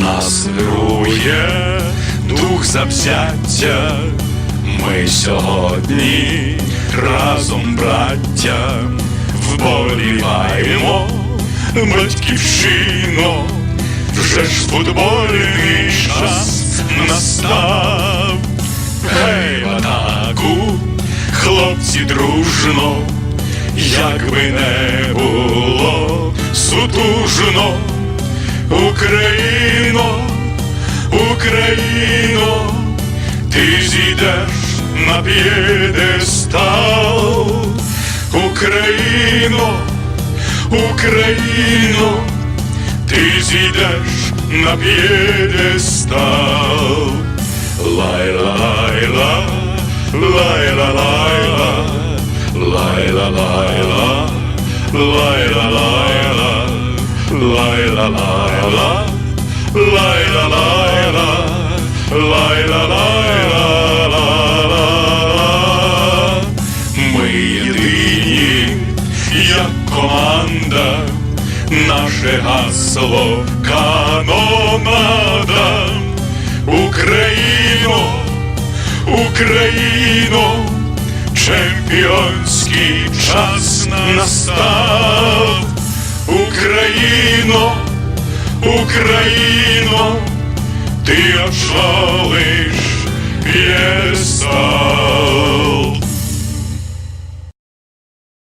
нас вирує дух завзяття. Ми сьогодні разом, браття, вболіваємо батьківщино, вже ж футбольний час настав. Гей, в атаку, хлопці дружно, як би не було сутужно, Україно, Україно, ти зійдеш на п'єдестал, Україно, Україно, ти зійдеш на п'єдестал. Лайла, лайла, лайла, лайла, лайла, лайла, лайла, лайла, лайла, лайла. Ми єдині, як команда, наше гасло канонада. Україно, Україно, чемпіонський час настав. Україно, Україно, ти обшалиш п'єстал.